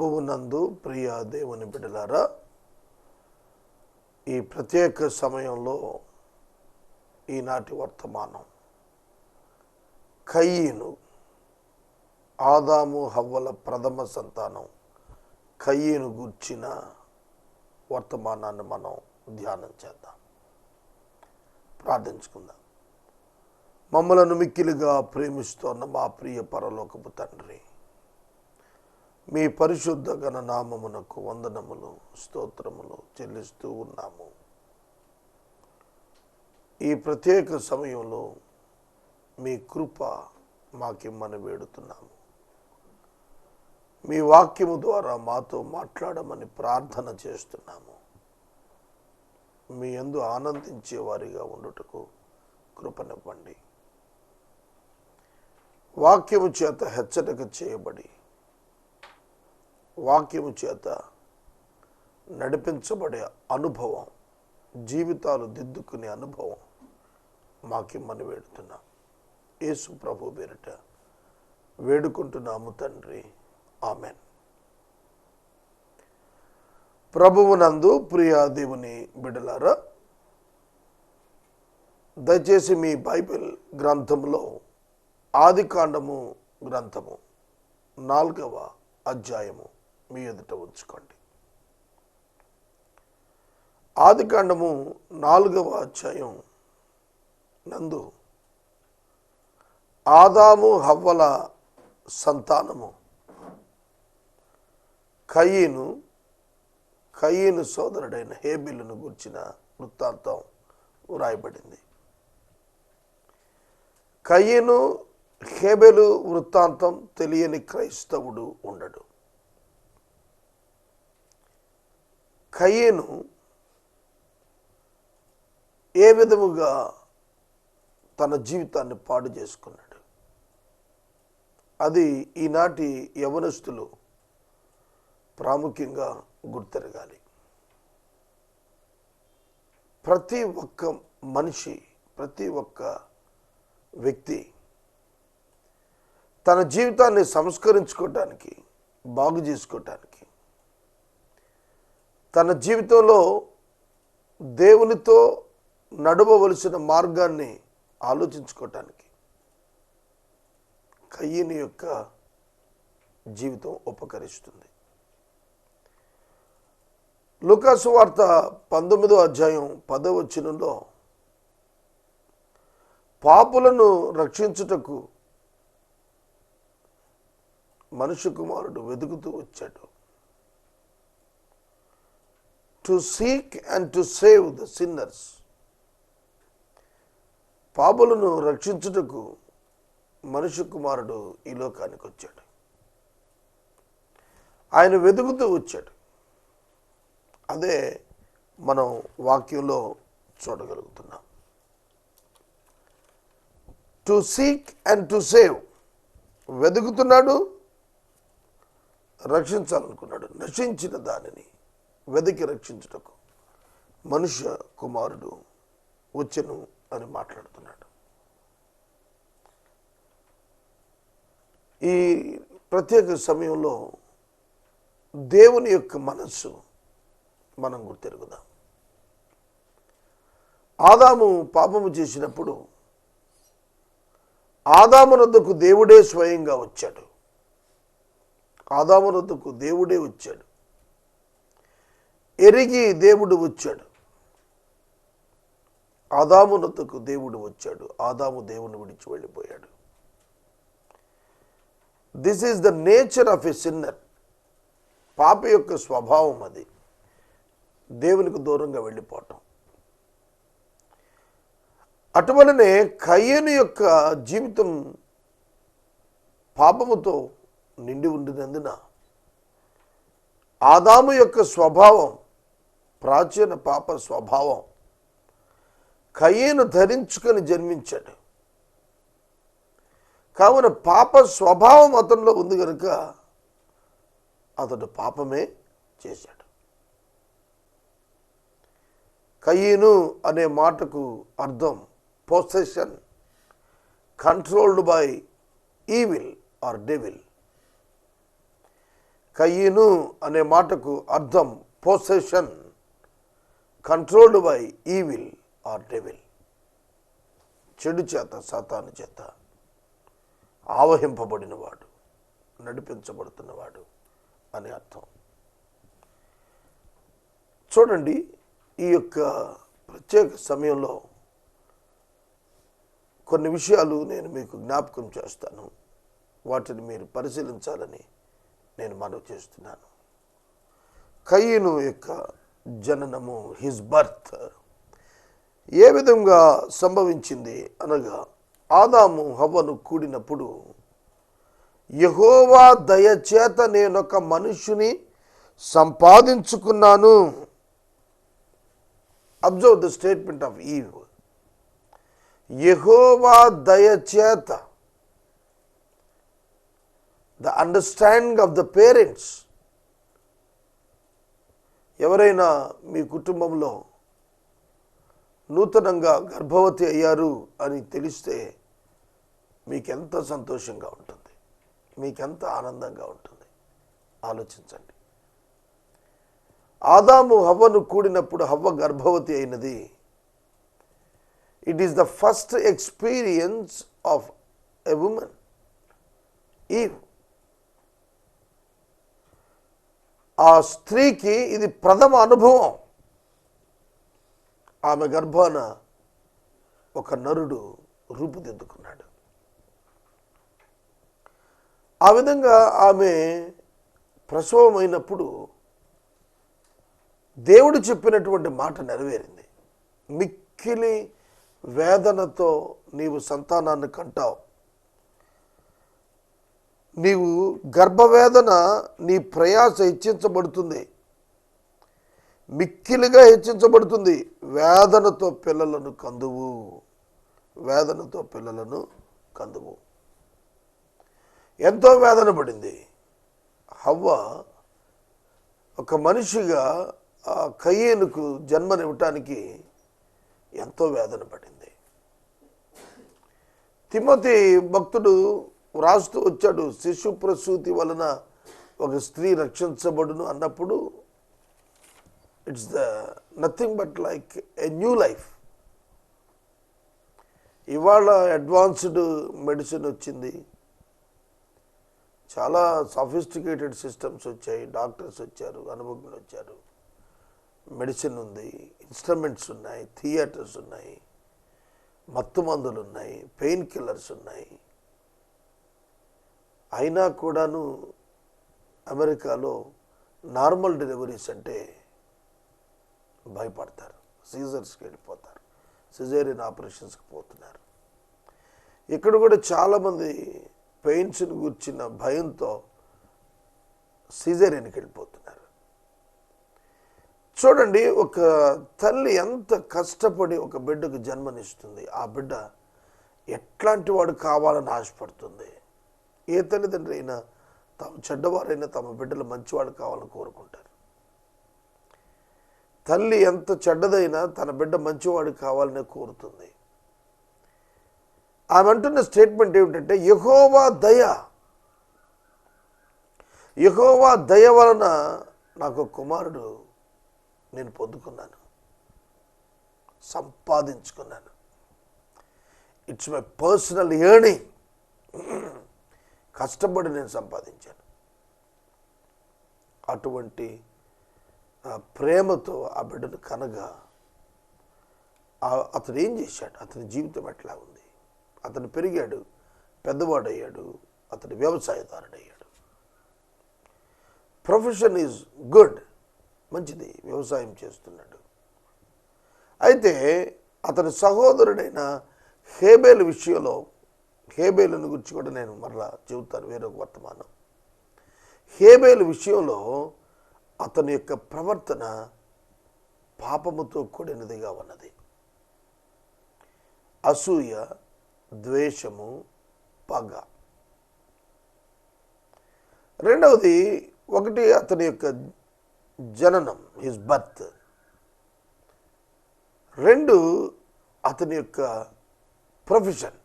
ప్రభువునందు ప్రియ దేవుని బిడ్డలారా ఈ ప్రత్యేక సమయంలో ఈనాటి వర్తమానం. కయ్యను ఆదాము హవ్వల ప్రథమ సంతానం కయ్యను గుర్చిన వర్తమానాన్ని మనం ధ్యానం చేద్దాం. ప్రార్థించుకుందాం. మమ్మలను మిక్కిలుగా ప్రేమిస్తోన్న మా ప్రియ పరలోకపు తండ్రి మీ పరిశుద్ధ గణ నామమునకు వందనములు స్తోత్రములు చెల్లిస్తూ ఉన్నాము. ఈ ప్రత్యేక సమయంలో మీ కృప మాకిమ్మని వేడుతున్నాము. మీ వాక్యము ద్వారా మాతో మాట్లాడమని ప్రార్థన చేస్తున్నాము. మీ ఎందు ఆనందించే వారిగా ఉండుటకు కృపనివ్వండి. వాక్యము చేత హెచ్చరిక చేయబడి వాక్యము చేత నడిపించబడే అనుభవం జీవితాలు దిద్దుకునే అనుభవం మాకిమ్మని వేడుతున్నాం. యేసు ప్రభు పేరిట వేడుకుంటున్నాము తండ్రి. ఆమెన్. ప్రభువునందు ప్రియ దేవుని బిడలారా దయచేసి మీ బైబిల్ గ్రంథంలో ఆదికాండము గ్రంథము నాలుగవ అధ్యాయము మీ ఎదుట ఉంచుకోండి. ఆదికాండము నాలుగవ అధ్యాయం నందు ఆదాము హవ్వల సంతానము. కయ్యను కయ్యను సోదరుడైన హేబిల్ను గుర్చిన వృత్తాంతం వ్రాయబడింది. కయ్యను హేబెలు వృత్తాంతం తెలియని క్రైస్తవుడు ఉండడు. కయ్యను ఏ విధముగా తన జీవితాన్ని పాడు చేసుకున్నాడు. అది ఈనాటి యవనస్తులు ప్రాముఖ్యంగా గుర్తెరగాలి. ప్రతి ఒక్క మనిషి ప్రతి ఒక్క వ్యక్తి తన జీవితాన్ని సంస్కరించుకోవటానికి బాగు చేసుకోవటానికి తన జీవితంలో దేవునితో నడవవలసిన మార్గాన్ని ఆలోచించుకోవటానికి కయ్యని యొక్క జీవితం ఉపకరిస్తుంది. లుకాసు వార్త పంతొమ్మిదో అధ్యాయం పదో పాపులను రక్షించుటకు మనుష్య కుమారుడు వెతుకుతూ వచ్చాడు. To seek and to save the sinners పాపులను రక్షించుటకు మనుషు కుమారుడు ఈ లోకానికి వచ్చాడు. ఆయన వెతుకుతూ వచ్చాడు. అదే మనం వాక్యంలో చూడగలుగుతున్నాం. To seek and to save వెతుకుతున్నాడు రక్షించాలనుకున్నాడు నశించిన దానిని. వెదకి రక్షించుటకు మనుష్య కుమారుడు వచ్చెను అని మాట్లాడుతున్నాడు. ఈ ప్రత్యేక సమయంలో దేవుని యొక్క మనస్సు మనం గుర్తెరుగుదాం ఆదాము పాపము చేసినప్పుడు ఆదామునొద్దకు దేవుడే స్వయంగా వచ్చాడు. ఆదామునొద్దకు దేవుడే వచ్చాడు. ఎరిగి దేవుడు వచ్చాడు. ఆదామునతకు దేవుడు వచ్చాడు. ఆదాము దేవుని విడిచి వెళ్ళిపోయాడు. This is the nature of a sinner పాప యొక్క స్వభావం అది. దేవునికి దూరంగా వెళ్ళిపోవటం. అటువలనే కయ్యను యొక్క జీవితం పాపముతో నిండి ఉండినందున ఆదాము యొక్క స్వభావం ప్రాచీన పాప స్వభావం. కయ్యను ధరించుకొని జన్మించాడు. కావున పాప స్వభావం అతనిలో ఉంది కనుక అతడు పాపమే చేశాడు. కయ్యను అనే మాటకు అర్థం possession controlled by evil or devil కయ్యను అనే మాటకు అర్థం possession controlled by evil or devil చెడు చేత సాతాను చేత ఆవహింపబడినవాడు నడిపించబడుతున్నవాడు అని అర్థం. చూడండి ఈ యొక్క ప్రత్యేక సమయంలో కొన్ని విషయాలు నేను మీకు జ్ఞాపకం చేస్తాను. వాటిని మీరు పరిశీలించాలని నేను మనవి చేస్తున్నాను. కయ్యను యొక్క జననము హిజ్ బర్త్ ఏ విధంగా సంభవించింది అనగా ఆదాము హవ్వను కూడినప్పుడు యహోవా దయచేత నేనొక మనుషుని సంపాదించుకున్నాను. Observe the statement of Eve యహోవా దయచేత the understanding of the parents ఎవరైనా మీ కుటుంబంలో నూతనంగా గర్భవతి అయ్యారు అని తెలిస్తే మీకెంత సంతోషంగా ఉంటుంది? మీకెంత ఆనందంగా ఉంటుంది? ఆలోచించండి. ఆదాము హవ్వను కూడినప్పుడు హవ్వ గర్భవతి అయినది. It is the first experience of a woman Eve ఆ స్త్రీకి ఇది ప్రథమ అనుభవం. ఆమె గర్భాన ఒక నరుడు రూపుదిద్దుకున్నాడు. ఆ విధంగా ఆమె ప్రసవమైనప్పుడు దేవుడు చెప్పినటువంటి మాట నెరవేరింది. మిక్కిలి వేదనతో నీవు సంతానాన్ని కంటావు. నీవు గర్భవేదన నీ ప్రయాస హెచ్చించబడుతుంది. మిక్కిలిగా హెచ్చించబడుతుంది. వేదనతో పిల్లలను కందువు. వేదనతో పిల్లలను కందువు. ఎంతో వేదన పడింది. హవ్వ ఒక మనిషిగా ఆ కయ్యేనుకు జన్మనివ్వటానికి ఎంతో వేదన పడింది. తిమ్మతి భక్తుడు వ్రాస్తూ వచ్చాడు. శిశు ప్రసూతి వలన ఒక స్త్రీ రక్షించబడును అన్నప్పుడు it's the nothing but like a new life. ఇవాళ అడ్వాన్స్డ్ మెడిసిన్ వచ్చింది. చాలా సఫిస్టికేటెడ్ సిస్టమ్స్ వచ్చాయి. డాక్టర్స్ వచ్చారు అనుభవజ్ఞులు వచ్చారు. మెడిసిన్ ఉంది ఇన్స్ట్రుమెంట్స్ ఉన్నాయి థియేటర్స్ ఉన్నాయి మత్తు మందులు ఉన్నాయి పెయిన్ కిల్లర్స్ ఉన్నాయి. అయినా కూడాను అమెరికాలో నార్మల్ డెలివరీస్ అంటే భయపడతారు. సీజర్స్కి వెళ్ళిపోతారు. సిజేరియన్ ఆపరేషన్స్కి పోతున్నారు. ఇక్కడ కూడా చాలామంది పెయిన్స్ని గుర్చిన భయంతో సిజేరియన్కి వెళ్ళిపోతున్నారు. చూడండి ఒక తల్లి ఎంత కష్టపడి ఒక బిడ్డకు జన్మనిస్తుంది. ఆ బిడ్డ ఎట్లాంటి వాడు కావాలని ఆశపడుతుంది? ఏ తల్లిదండ్రి అయినా తాము చెడ్డవారైనా తమ బిడ్డలు మంచివాడు కావాలని కోరుకుంటారు. తల్లి ఎంత చెడ్డదైనా తన బిడ్డ మంచివాడు కావాలనే కోరుతుంది. ఆమె అంటున్న స్టేట్మెంట్ ఏమిటంటే యహోవా దయ యహోవా దయ వలన నాకు కుమారుడు నేను పొందుకున్నాను సంపాదించుకున్నాను. ఇట్స్ మై పర్సనల్ ఎర్నింగ్ కష్టపడి నేను సంపాదించాను. అటువంటి ఆ ప్రేమతో ఆ బిడ్డను కనగా అతను ఏం చేశాడు? అతని జీవితం ఎట్లా ఉంది? అతను పెరిగాడు పెద్దవాడయ్యాడు అతడు వ్యవసాయదారుడయ్యాడు. ప్రొఫెషన్ ఈజ్ గుడ్ మంచిది వ్యవసాయం చేస్తున్నాడు. అయితే అతని సహోదరుడైన హేబేల్ విషయంలో హేబేలును గురించి కూడా నేను మరలా చెబుతాను వేరొక వర్తమానం. హేబేలు విషయంలో అతని యొక్క ప్రవర్తన పాపముతో కూడినదిగా ఉన్నది. అసూయ ద్వేషము పగ. రెండవది ఒకటి అతని యొక్క జననం హిజ్ బర్త్ రెండు అతని యొక్క ప్రొఫెషన్.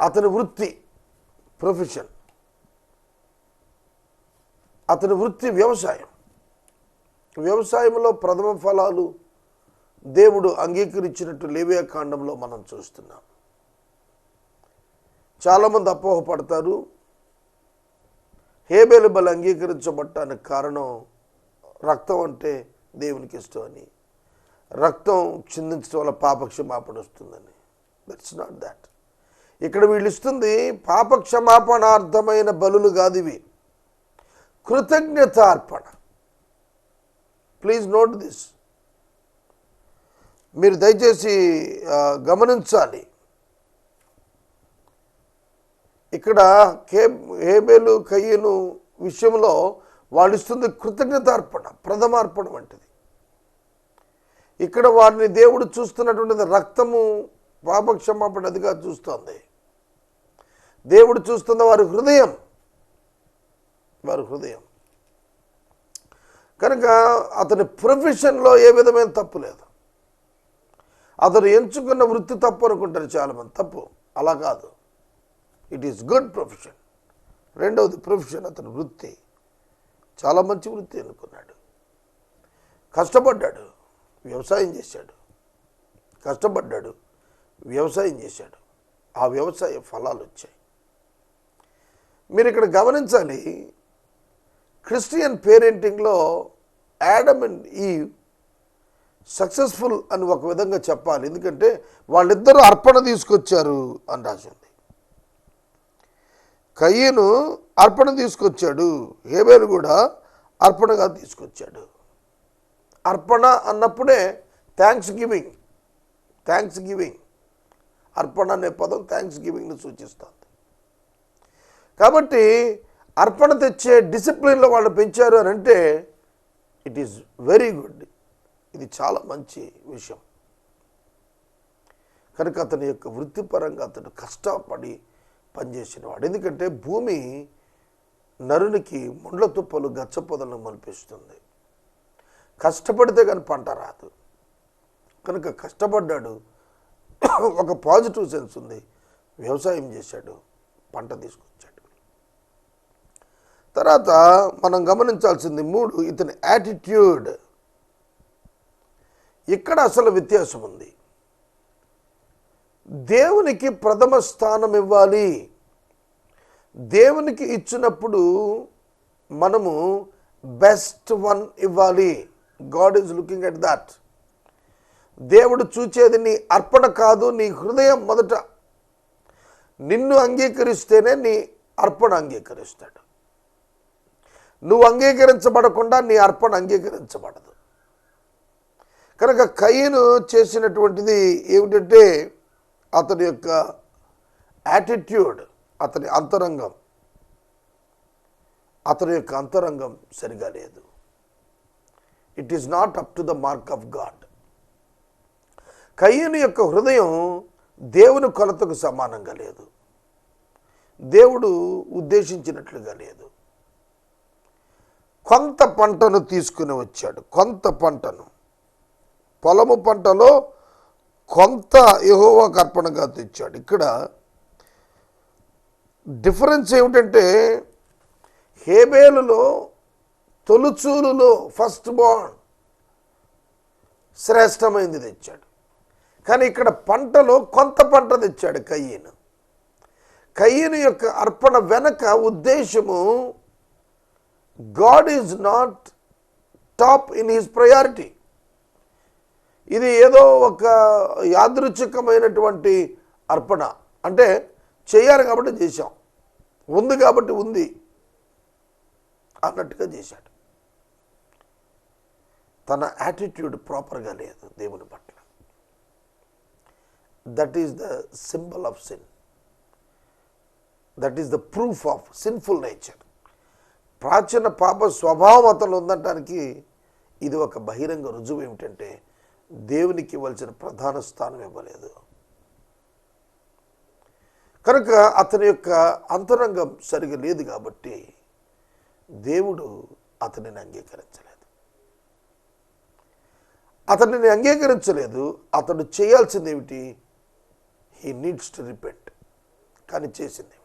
అతని వృత్తి ప్రొఫెషన్. అతని వృత్తి వ్యవసాయం. వ్యవసాయంలో ప్రథమ ఫలాలు దేవుడు అంగీకరించినట్టు లేవియా కాండంలో మనం చూస్తున్నాం. చాలామంది అపోహపడతారు. హేబేలు బలి అంగీకరించబట్టానికి కారణం రక్తం అంటే దేవునికి ఇష్టం అని. రక్తం చిందించడం వల్ల పాపక్షమాపణ వస్తుందని. దట్స్ నాట్ దాట్ ఇక్కడ వీళ్ళు ఇస్తుంది పాపక్షమాపణార్థమైన బలులు కాదు ఇవి. కృతజ్ఞతార్పణ. Please note this. మీరు దయచేసి గమనించాలి. ఇక్కడ కే హేబేలు కయ్యను విషయంలో వాళ్ళు ఇస్తుంది కృతజ్ఞతార్పణ ప్రథమార్పణ వంటిది. ఇక్కడ వారిని దేవుడు చూస్తున్నటువంటిది రక్తము పాపక్షమాపణ అదిగా చూస్తోంది. దేవుడు చూస్తున్న వారి హృదయం. వారి హృదయం. కనుక అతని ప్రొఫెషన్లో ఏ విధమైన తప్పు లేదు. అతను ఎంచుకున్న వృత్తి తప్పు అనుకుంటారు చాలామంది. తప్పు. అలా కాదు. ఇట్ ఈస్ గుడ్ ప్రొఫెషన్ రెండవది ప్రొఫెషన్ అతని వృత్తి. చాలా మంచి వృత్తి అనుకున్నాడు. కష్టపడ్డాడు. వ్యవసాయం చేశాడు. కష్టపడ్డాడు. వ్యవసాయం చేశాడు. ఆ వ్యవసాయ ఫలాలు వచ్చాయి. మీరు ఇక్కడ గమనించాలి క్రిస్టియన్ పేరెంటింగ్లో యాడమ్ అండ్ ఈ సక్సెస్ఫుల్ అని ఒక విధంగా చెప్పాలి. ఎందుకంటే వాళ్ళిద్దరూ అర్పణ తీసుకొచ్చారు అని రాసింది కయ్యను అర్పణ తీసుకొచ్చాడు హేబేలు కూడా అర్పణగా తీసుకొచ్చాడు. అర్పణ అన్నప్పుడే థ్యాంక్స్ గివింగ్ థ్యాంక్స్ గివింగ్ అర్పణ అనే పదం థ్యాంక్స్ గివింగ్ని సూచిస్తుంది. కాబట్టి అర్పణ తెచ్చే డిసిప్లిన్లో వాళ్ళు పెంచారు అని అంటే ఇట్ ఈస్ వెరీ గుడ్ ఇది చాలా మంచి విషయం. కనుక అతని యొక్క వృత్తిపరంగా అతను కష్టపడి పనిచేసినవాడు. ఎందుకంటే భూమి నరునికి ముండ్ల తుప్పలు గచ్చ పొదలను మనిపిస్తుంది కష్టపడితే కానీ పంట రాదు. కనుక కష్టపడ్డాడు ఒక పాజిటివ్ సెన్స్ ఉంది. వ్యవసాయం చేశాడు పంట తీసుకొచ్చాడు. తర్వాత మనం గమనించాల్సింది మూడు ఇతని యాటిట్యూడ్ ఇక్కడ అసలు వ్యత్యాసం ఉంది. దేవునికి ప్రథమ స్థానం ఇవ్వాలి. దేవునికి ఇచ్చినప్పుడు మనము బెస్ట్ వన్ ఇవ్వాలి. God is looking at that దేవుడు చూచేది నీ అర్పణ కాదు నీ హృదయం మొదట నిన్ను అంగీకరిస్తేనే నీ అర్పణ అంగీకరిస్తాడు. నువ్వు అంగీకరించబడకుండా నీ అర్పణ అంగీకరించబడదు. కనుక కయ్యను చేసినటువంటిది ఏమిటంటే అతని యొక్క యాటిట్యూడ్ అతని అంతరంగం. అతని యొక్క అంతరంగం సరిగా లేదు. It is not up to the mark of God కయ్యను యొక్క హృదయం దేవుని కొలతకు సమానంగా లేదు. దేవుడు ఉద్దేశించినట్లుగా లేదు. కొంత పంటను తీసుకుని వచ్చాడు. కొంత పంటను. పొలము పంటలో కొంత యహోవాకు అర్పణగా తెచ్చాడు. ఇక్కడ డిఫరెన్స్ ఏమిటంటే హేబేలులో తొలుచూలులో ఫస్ట్ బాండ్ శ్రేష్టమైంది తెచ్చాడు. కానీ ఇక్కడ పంటలో కొంత పంట తెచ్చాడు కయ్యను. కయ్యను యొక్క అర్పణ వెనక ఉద్దేశము God is not top in his priority ఇది ఏదో ఒక యాదృచ్ఛికమైనటువంటి అర్పణ. అంటే చేయాలి కాబట్టి చేశాం. ఉంది కాబట్టి ఉంది అన్నట్టుగా చేశాడు. తన యాటిట్యూడ్ ప్రాపర్గా లేదు దేవుని పట్ల. That is the symbol of sin that is the proof of sinful nature ప్రాచీన పాప స్వభావం అతను ఉందటానికి ఇది ఒక బహిరంగ రుజువు ఏమిటంటే దేవునికి ఇవ్వాల్సిన ప్రధాన స్థానం ఇవ్వలేదు. కనుక అతని యొక్క అంతరంగం సరిగా లేదు కాబట్టి దేవుడు అతనిని అంగీకరించలేదు. అతనిని అంగీకరించలేదు. అతడు చేయాల్సింది ఏమిటి? హీ నీడ్స్ టు రిపెంట్ కానీ చేసింది ఏమిటి?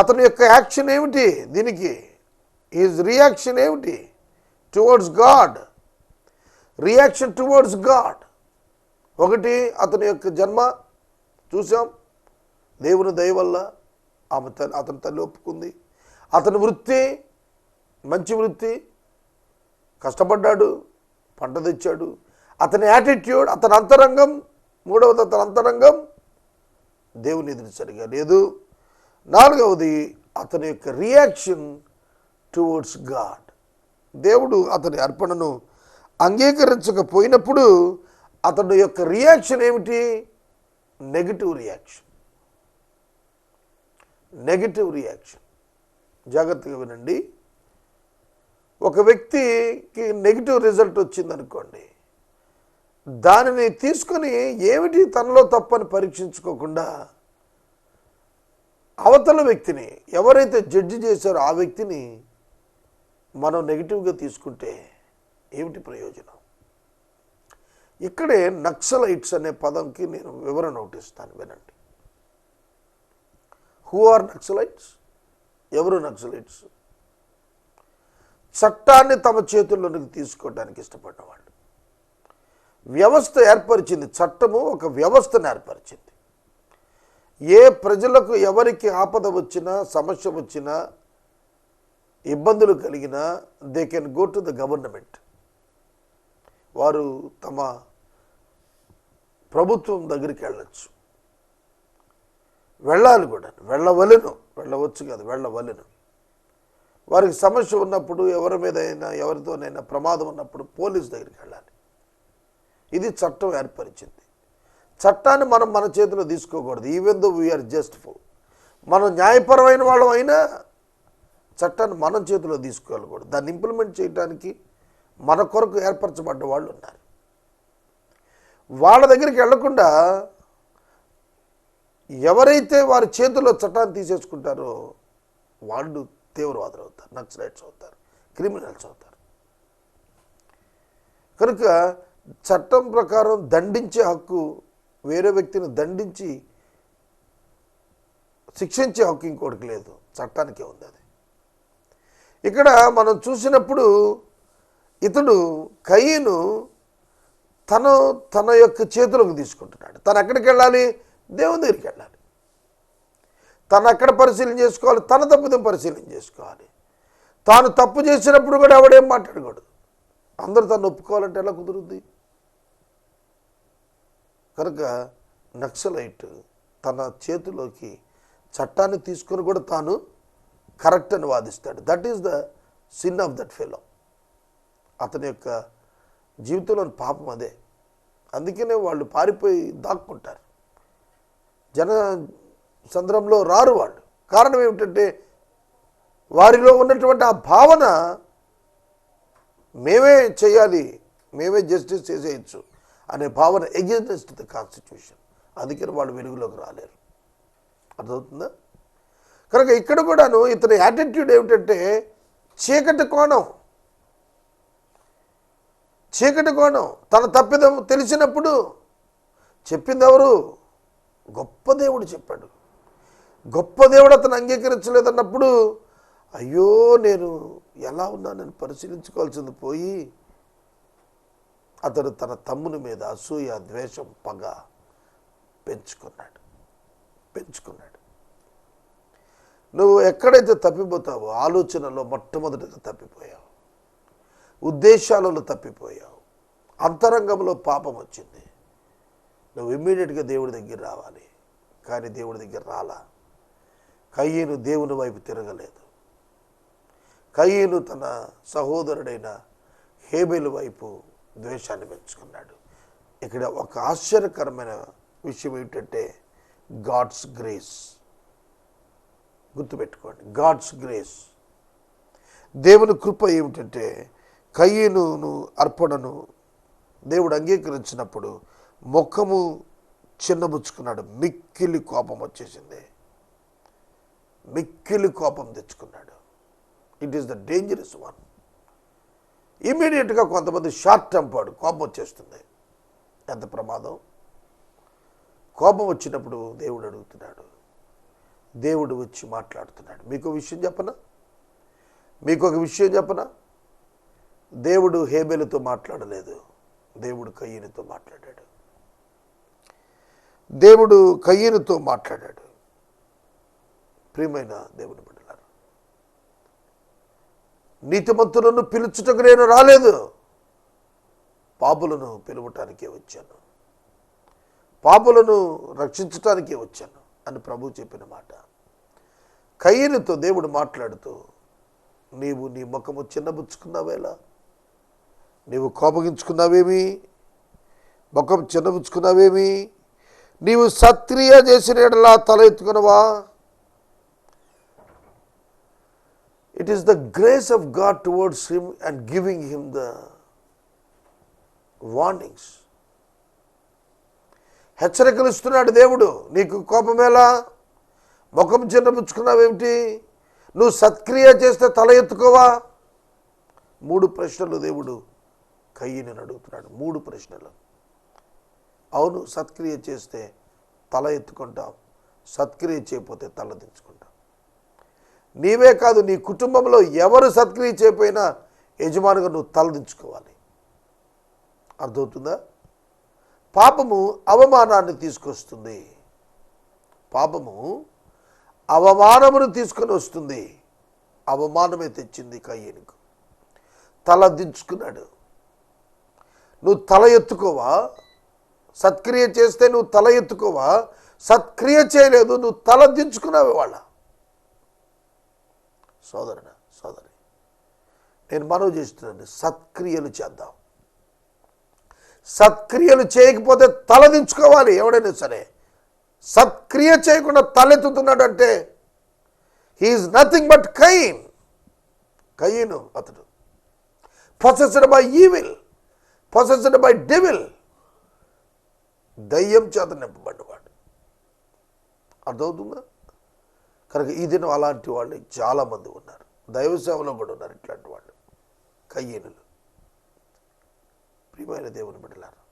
అతని యొక్క యాక్షన్ ఏమిటి? దీనికి ఈజ్ రియాక్షన్ ఏమిటి? Towards God reaction towards God ఒకటి అతని యొక్క జన్మ చూసాం దేవుని దయ వల్ల ఆమె తల్లి అతని తల్లి ఒప్పుకుంది. అతని వృత్తి మంచి వృత్తి. కష్టపడ్డాడు పంట తెచ్చాడు. అతని యాటిట్యూడ్ అతని అంతరంగం మూడవది అతని అంతరంగం దేవుని ఎదురు సరిగా లేదు నాలుగవది అతని యొక్క రియాక్షన్ టువర్డ్స్ గాడ్ దేవుడు అతని అర్పణను అంగీకరించకపోయినప్పుడు అతని యొక్క రియాక్షన్ ఏమిటి? నెగిటివ్ రియాక్షన్ నెగిటివ్ రియాక్షన్ జాగ్రత్తగా వినండి. ఒక వ్యక్తికి నెగిటివ్ రిజల్ట్ వచ్చిందనుకోండి దానిని తీసుకొని ఏమిటి తనలో తప్పని పరీక్షించుకోకుండా అవతల వ్యక్తిని ఎవరైతే జడ్జి చేశారో ఆ వ్యక్తిని మనం నెగిటివ్గా తీసుకుంటే ఏమిటి ప్రయోజనం? ఇక్కడే నక్సలైట్స్ అనే పదంకి నేను వివరణ నోటిస్తాను వినండి. Who are Naxalites? ఎవరు నక్సలైట్స్? చట్టాన్ని తమ చేతుల్లోనికి తీసుకోవడానికి ఇష్టపడ్డవాళ్ళు. వ్యవస్థ ఏర్పరిచింది చట్టము ఒక వ్యవస్థను ఏర్పరిచింది. ఏ ప్రజలకు ఎవరికి ఆపద వచ్చినా సమస్య వచ్చినా ఇబ్బందులు కలిగినా they can go to the government వారు తమ ప్రభుత్వం దగ్గరికి వెళ్ళచ్చు. వెళ్ళాలి కూడా. వెళ్ళవలెను. వెళ్ళవచ్చు కాదు వెళ్ళవలెను. వారికి సమస్య ఉన్నప్పుడు ఎవరి మీద అయినా ఎవరితోనైనా ప్రమాదం ఉన్నప్పుడు పోలీస్ దగ్గరికి వెళ్ళాలి. ఇది చట్టం ఏర్పరిచింది. చట్టాన్ని మనం మన చేతిలో తీసుకోకూడదు. Even though we're just full మనం న్యాయపరమైన వాళ్ళం అయినా చట్టాన్ని మనం చేతిలో తీసుకోవాలకూడదు దాన్ని ఇంప్లిమెంట్ చేయడానికి మన కొరకు ఏర్పరచబడ్డ వాళ్ళు ఉన్నారు. వాళ్ళ దగ్గరికి వెళ్ళకుండా ఎవరైతే వారి చేతిలో చట్టాన్ని తీసేసుకుంటారో వాళ్ళు తీవ్రవాదులు అవుతారు నక్సలైట్స్ అవుతారు క్రిమినల్స్ అవుతారు. కనుక చట్టం ప్రకారం దండించే హక్కు వేరే వ్యక్తిని దండించి శిక్షించే హక్కు ఇంకోటికి లేదు. చట్టానికే ఉంది అది. ఇక్కడ మనం చూసినప్పుడు ఇతడు కయ్యను తను తన యొక్క చేతులకు తీసుకుంటున్నాడు. తను ఎక్కడికి వెళ్ళాలి? దేవుని దగ్గరికి వెళ్ళాలి. తను ఎక్కడ పరిశీలన చేసుకోవాలి? తన తప్పుదని పరిశీలన చేసుకోవాలి. తాను తప్పు చేసినప్పుడు కూడా ఎవడేం మాట్లాడకూడదు. అందరూ తను ఒప్పుకోవాలంటే ఎలా కుదురుద్ది? కనుక నక్సలైట్ తన చేతిలోకి చట్టాన్ని తీసుకొని కూడా తాను కరెక్ట్ అని వాదిస్తాడు. That is the sin of that fellow. అతని యొక్క జీవితంలోని పాపం అదే. అందుకనే వాళ్ళు పారిపోయి దాక్కుంటారు. జన సంద్రంలో రారు వాళ్ళు. కారణం ఏమిటంటే వారిలో ఉన్నటువంటి ఆ భావన మేమే చేయాలి మేమే జస్టిస్ చేసేయచ్చు. అనే భావన ఎగ్జిస్ట్ ద కాన్స్టిట్యూషన్ అందుకని వాళ్ళు వెలుగులోకి రాలేరు. అర్థమవుతుందా? కనుక ఇక్కడ కూడాను ఇతని యాటిట్యూడ్ ఏమిటంటే చీకటి కోణం. చీకటి కోణం. తన తప్పిదం తెలిసినప్పుడు చెప్పింది ఎవరు గొప్ప దేవుడు చెప్పాడు. గొప్ప దేవుడు అతను అంగీకరించలేదన్నప్పుడు అయ్యో నేను ఎలా ఉన్నానని పరిశీలించుకోవాల్సింది పోయి అతడు తన తమ్ముని మీద అసూయ ద్వేషం పగ పెంచుకున్నాడు. పెంచుకున్నాడు. నువ్వు ఎక్కడైతే తప్పిపోతావో ఆలోచనలో మొట్టమొదటిగా తప్పిపోయావు. ఉద్దేశాలలో తప్పిపోయావు. అంతరంగంలో పాపం వచ్చింది. నువ్వు ఇమ్మీడియట్గా దేవుడి దగ్గర రావాలి. కానీ దేవుడి దగ్గర రాలా. కయ్యను దేవుని వైపు తిరగలేదు. కయ్యను తన సహోదరుడైన హేబెల్ వైపు ద్వేషాన్ని పెంచుకున్నాడు. ఇక్కడ ఒక ఆశ్చర్యకరమైన విషయం ఏమిటంటే గాడ్స్ గ్రేస్ గుర్తుపెట్టుకోండి గాడ్స్ గ్రేస్ దేవుని కృప ఏమిటంటే కయ్యను అర్పణను దేవుడు అంగీకరించినప్పుడు ముఖము చిన్నబుచ్చుకున్నాడు మిక్కిలి కోపం వచ్చేసింది. మిక్కిలి కోపం తెచ్చుకున్నాడు. It is the dangerous one ఇమీడియట్గా కొంతమంది షార్ట్ టెంపర్డ్ కోపం వచ్చేస్తుంది. ఎంత ప్రమాదం? కోపం వచ్చినప్పుడు దేవుడు అడుగుతున్నాడు. దేవుడు వచ్చి మాట్లాడుతున్నాడు. మీకు విషయం చెప్పనా? మీకు ఒక విషయం చెప్పనా? దేవుడు హేబెలతో మాట్లాడలేదు. దేవుడు కయ్యనితో మాట్లాడాడు. దేవుడు కయ్యనితో మాట్లాడాడు. ప్రియమైన దేవుని నీతిమంతులను పిలుచుటకు నేను రాలేదు. పాపులను పిలువటానికే వచ్చాను. పాపులను రక్షించటానికే వచ్చాను అని ప్రభు చెప్పిన మాట. కయ్యనితో దేవుడు మాట్లాడుతూ నీవు నీ ముఖము చిన్నబుచ్చుకున్నావేలా? నీవు కోపగించుకున్నావేమి? ముఖం చిన్నబుచ్చుకున్నావేమి? నీవు సత్క్రియ చేసిన ఎడలా తల ఎత్తుకునవా it is the grace of God towards him and giving him the warnings హెచ్చరికలు ఇస్తున్నాడు దేవుడు. నీకు కోపమేలా ముఖం చిన్నపుచ్చుకున్నావేమిటి నువ్వు సత్క్రియ చేస్తే తల ఎత్తుకోవా? మూడు ప్రశ్నలు దేవుడు కయ్యని అడుగుతున్నాడు. మూడు ప్రశ్నలు. అవును సత్క్రియ చేస్తే తల ఎత్తుకుంటాం సత్క్రియ చేయకపోతే తల దించుకుంటాం నీవే కాదు నీ కుటుంబంలో ఎవరు సత్క్రియ చేయకపోయినా యజమానుగా నువ్వు తల దించుకోవాలి అర్థమవుతుందా? పాపము అవమానాన్ని తీసుకొస్తుంది. పాపము అవమానమును తీసుకొని వస్తుంది. అవమానమే తెచ్చింది కయ్యనుకు. తల దించుకున్నాడు నువ్వు తల ఎత్తుకోవా? సత్క్రియ చేస్తే నువ్వు తల ఎత్తుకోవా? సత్క్రియ చేయలేదు నువ్వు తల దించుకున్నావు వాళ్ళ. సోదరుడ సోదరి నేను మనవి చేస్తున్నాను సత్క్రియలు చేద్దాం. సత్క్రియలు చేయకపోతే తలదించుకోవాలి ఎవడైనా సరే. సత్క్రియ చేయకుండా తలెత్తుతున్నాడు అంటే హీఈస్ నథింగ్ బట్ కైన్ కయ్యను అతడు. Possessed by evil possessed by devil దయ్యం చేత నింపబడ్డవాడు. అర్థమవుతుందా? కనుక ఈ దినం అలాంటి వాళ్ళు చాలామంది ఉన్నారు. దైవ సేవలో కూడా ఉన్నారు ఇట్లాంటి వాళ్ళు. కయ్యనులు. ప్రియమైన దేవుని బిడ్డలారు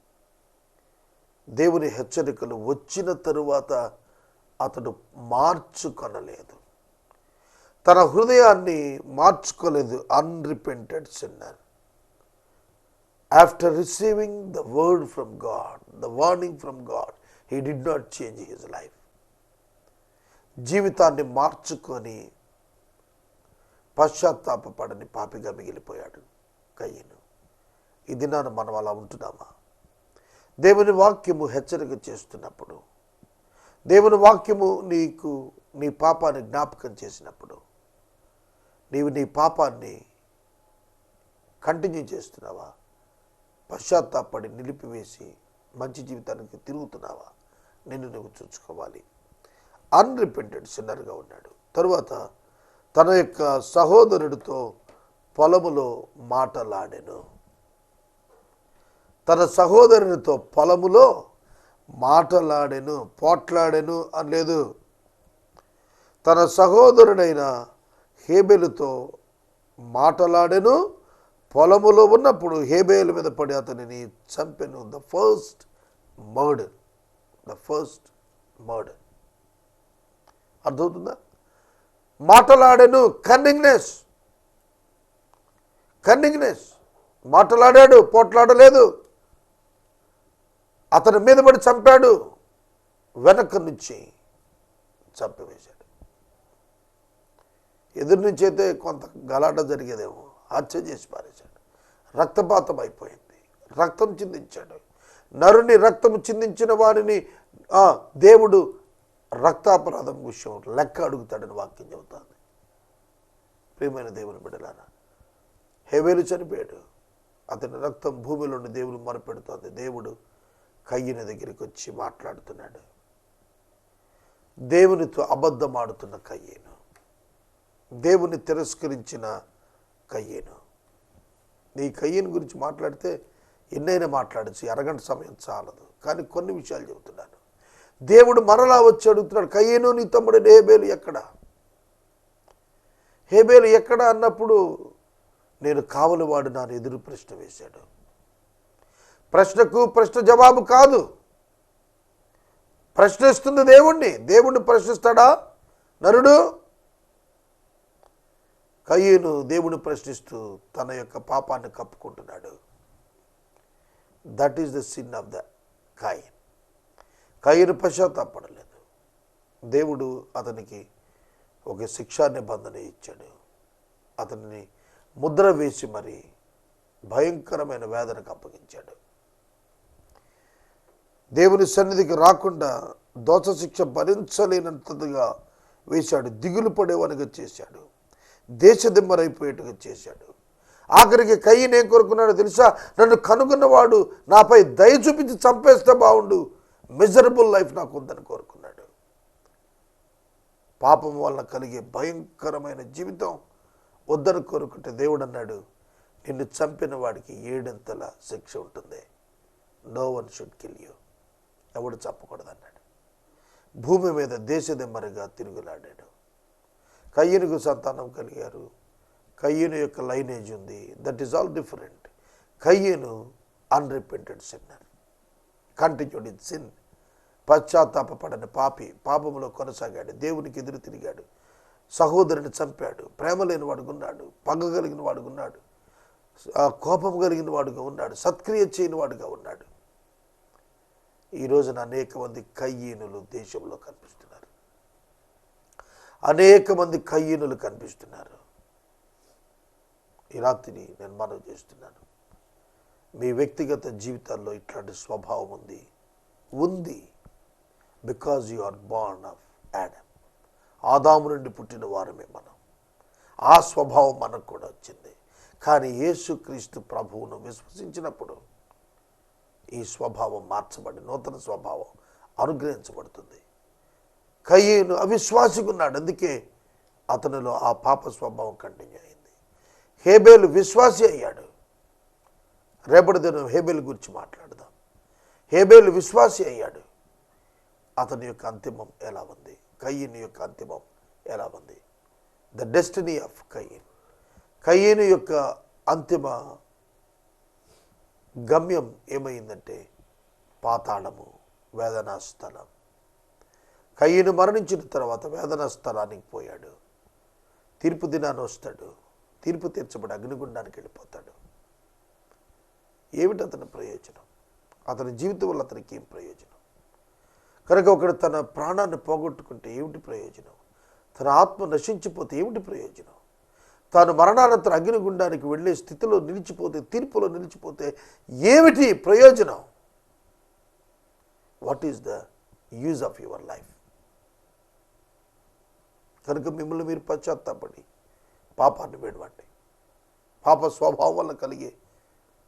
దేవుని హెచ్చరికలు వచ్చిన తరువాత అతడు మార్చుకొనలేదు. తన హృదయాన్ని మార్చుకోలేదు unrepented sinner after receiving the word from God the warning from God he did not change his life జీవితాన్ని మార్చుకొని పశ్చాత్తాపడని పాపిగా మిగిలిపోయాడు కయ్యను. ఈ దినాన మనం అలా ఉంటున్నామా? దేవుని వాక్యము హెచ్చరిక చేస్తున్నప్పుడు దేవుని వాక్యము నీకు నీ పాపాన్ని జ్ఞాపకం చేసినప్పుడు నీవు నీ పాపాన్ని కంటిన్యూ చేస్తున్నావా? పశ్చాత్తాపడి నిలిపివేసి మంచి జీవితానికి తిరుగుతున్నావా? నిన్ను నువ్వు చూసుకోవాలి. అన్రిపెంటెడ్ సిన్నర్గా ఉన్నాడు. తరువాత తన యొక్క సహోదరుడితో పొలములో మాటలాడెను. తన సహోదరునితో పొలములో మాటలాడెను పోట్లాడెను అని లేదు తన సహోదరుడైన హేబెలుతో మాటలాడెను. పొలములో ఉన్నప్పుడు హేబేలు మీద పడి అతనిని చంపెను. The first murder the first murder అర్థమవుతుందా? మాటలాడెను కన్నింగ్నెస్. కన్నింగ్నెస్. మాటలాడాడు పోట్లాడలేదు. అతని మీద పడి చంపాడు. వెనక నుంచి చంపివేశాడు. ఎదురు నుంచి అయితే కొంత గలాట జరిగేదేమో. హత్య చేసి పారేశాడు. రక్తపాతం అయిపోయింది. రక్తం చిందించాడు. నరుని రక్తం చిందించిన వారిని దేవుడు రక్తాపరాధం విషయం లెక్క అడుగుతాడని వాక్యం చెబుతాను ప్రియమైన దేవుని బిడ్డలారా హేవేలు చనిపోయాడు. అతని రక్తం భూమిలోని దేవుడు మొరపెడుతోంది. దేవుడు కయ్యని దగ్గరికి వచ్చి మాట్లాడుతున్నాడు. దేవునితో అబద్ధం ఆడుతున్న కయ్యేను. దేవుని తిరస్కరించిన కయ్యేను. నీ కయ్యని గురించి మాట్లాడితే ఎన్నైనా మాట్లాడచ్చు. అరగంట సమయం చాలదు. కానీ కొన్ని విషయాలు చెబుతున్నాను. దేవుడు మరలా వచ్చి అడుగుతున్నాడు కయ్యేను నీ తమ్ముడు హేబేలు ఎక్కడ? హేబేలు ఎక్కడ అన్నప్పుడు నేను కావలివాడు నా ఎదురు ప్రశ్న వేశాడు. ప్రశ్నకు ప్రశ్న జవాబు కాదు. ప్రశ్నిస్తుంది దేవుణ్ణి. దేవుణ్ణి ప్రశ్నిస్తాడా? నరుడు? కయ్యను దేవుని ప్రశ్నిస్తూ తన యొక్క పాపాన్ని కప్పుకుంటున్నాడు. That is the sin of the Cain కయ్యను పశ్చాత్తాపడలేదు. దేవుడు అతనికి ఒక శిక్షా నిబంధన ఇచ్చాడు. అతనిని ముద్ర వేసి మరి భయంకరమైన వేదనకు అప్పగించాడు. దేవుని సన్నిధికి రాకుండా దోష శిక్ష భరించలేనంతగా వేశాడు. దిగులు పడేవానిగా చేశాడు. దేశదిమ్మరైపోయేట్టుగా చేశాడు. ఆఖరికి కయ్యి నేను కోరుకున్నాడో తెలుసా? నన్ను కనుగొన్నవాడు నాపై దయ చూపించి చంపేస్తే బాగుండు మిజరబుల్ లైఫ్ నాకు ఉందని కోరుకున్నాడు. పాపం వలన కలిగే భయంకరమైన జీవితం వద్దని కోరుకుంటే దేవుడు అన్నాడు నిన్ను చంపిన వాడికి ఏడంతల శిక్ష ఉంటుంది? No one should kill you ఎవడు చంపకూడదు అన్నాడు భూమి మీద దేశదిమ్మరిగా తిరుగులాడాడు. కయ్యనుకు సంతానం కలిగారు. కయ్యను యొక్క లైనేజ్ ఉంది. దట్ ఈస్ ఆల్ డిఫరెంట్ కయ్యను unrepented sinner continued in sin పశ్చాత్తాపడని పాపి పాపములో కొనసాగాడు. దేవునికి ఎదురు తిరిగాడు. సహోదరుని చంపాడు. ప్రేమ లేని వాడుకున్నాడు ఉన్నాడు. పగ కలిగిన వాడుగా ఉన్నాడు. ఆ కోపం కలిగిన వాడుగా ఉన్నాడు. సత్క్రియ చేయని వాడుగా ఉన్నాడు. ఈ రోజున అనేక మంది కయ్యీనులు దేశంలో కనిపిస్తున్నారు. అనేక మంది కయ్యీనులు కనిపిస్తున్నారు. ఈ రాత్రిని నేను మనవి చేస్తున్నాను. మీ వ్యక్తిగత జీవితాల్లో ఇట్లాంటి స్వభావం ఉంది. ఉంది. Because you are born of Adam ఆదాము నుండి పుట్టిన వారమే మనం. ఆ స్వభావం మనకు కూడా వచ్చింది. కానీ యేసుక్రీస్తు ప్రభువును విశ్వసించినప్పుడు ఈ స్వభావం మార్చబడి నూతన స్వభావం అనుగ్రహించబడుతుంది. కయ్యేను అవిశ్వాసిగా ఉన్నాడు అందుకే అతనిలో ఆ పాప స్వభావం కంటిన్యూ అయింది. హేబేలు విశ్వాసి అయ్యాడు. రేపటి దినం హేబేల్ గురించి మాట్లాడదాం. హేబేల్ విశ్వాసి అయ్యాడు. అతని యొక్క అంతిమం ఎలా ఉంది? కయ్యని యొక్క అంతిమం ఎలా ఉంది? ద డెస్టినీ ఆఫ్ కయ్యన్ కయ్యను యొక్క అంతిమ గమ్యం ఏమైందంటే పాతాళము వేదనా స్థలం కయ్యను మరణించిన తర్వాత వేదనా స్థలానికి పోయాడు. తీర్పు దినాన్ని వస్తాడు. తీర్పు తీర్చబడి అగ్నిగుండానికి వెళ్ళిపోతాడు. ఏమిటి అతని ప్రయోజనం? అతని జీవితం వల్ల అతనికి ఏం ప్రయోజనం? కనుక ఒకడు తన ప్రాణాన్ని పోగొట్టుకుంటే ఏమిటి ప్రయోజనం? తన ఆత్మ నశించిపోతే ఏమిటి ప్రయోజనం? తాను మరణానంతర అగ్నిగుండానికి వెళ్ళే స్థితిలో నిలిచిపోతే తీర్పులో నిలిచిపోతే ఏమిటి ప్రయోజనం? What is the use of your life కనుక మిమ్మల్ని మీరు పశ్చాత్తాపడి పాపాన్ని వేడవండి. పాప స్వభావం వల్ల కలిగే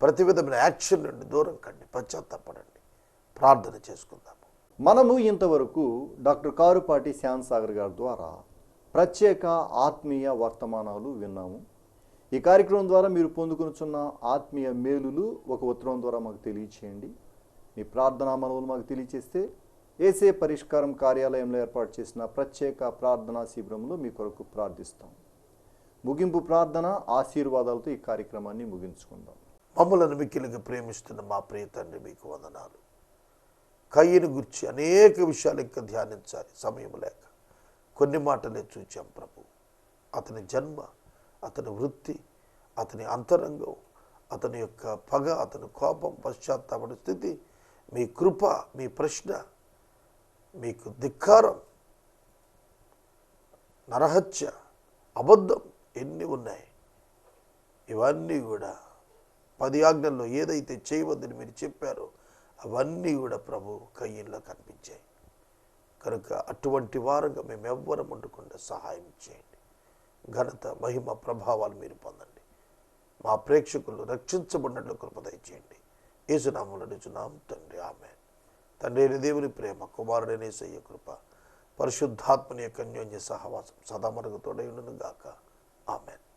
ప్రతి విధమైన యాక్షన్ నుండి దూరం కండి పశ్చాత్తాపడండి. ప్రార్థన చేసుకుందాము. మనము ఇంతవరకు డాక్టర్ కారుపాటి శ్యామ్ సాగర్ గారి ద్వారా ప్రత్యేక ఆత్మీయ వర్తమానాలు విన్నాము. ఈ కార్యక్రమం ద్వారా మీరు పొందుకునిచున్న ఆత్మీయ మేలులు ఒక ఉత్తరం ద్వారా మాకు తెలియచేయండి. మీ ప్రార్థనా మనవులు మాకు తెలియచేస్తే ఏసే పరిష్కారం కార్యాలయంలో ఏర్పాటు చేసిన ప్రత్యేక ప్రార్థనా శిబిరంలో మీ కొరకు ప్రార్థిస్తాం. ముగింపు ప్రార్థన ఆశీర్వాదాలతో ఈ కార్యక్రమాన్ని ముగించుకుందాం. మమ్మలను మిక్కిలిగా ప్రేమిస్తున్న మా ప్రియ తండ్రి మీకు వందనాలు. కయ్యను గురించి అనేక విషయాలు ఇంకా ధ్యానించాలి. సమయం లేక కొన్ని మాటలే చూచాం ప్రభు. అతని జన్మ అతని వృత్తి అతని అంతరంగం అతని యొక్క పగ అతని కోపం పశ్చాత్తాపడి స్థితి మీ కృప మీ ప్రశ్న మీకు ధిక్కారం నరహత్య అబద్ధం ఎన్ని ఉన్నాయి? ఇవన్నీ కూడా పది ఆజ్ఞల్లో ఏదైతే చేయవద్దని మీరు చెప్పారో అవన్నీ కూడా ప్రభు కయ్యంలో కనిపించాయి. కనుక అటువంటి వారంగా మేము ఎవ్వరం ఉండకుండా సహాయం చేయండి. ఘనత మహిమ ప్రభావాలు మీరు పొందండి. మా ప్రేక్షకులు రక్షించబడినట్లు కృపదయ చేయండి ఏసునామంలో నడుచున్నాం తండ్రి ఆమె తండ్రి దేవుని ప్రేమ కుమారుడైన సయ్య కృప పరిశుద్ధాత్మని యొక్క అన్యోన్య సహవాసం సదామరుగుతోడై గాక ఆమెన్.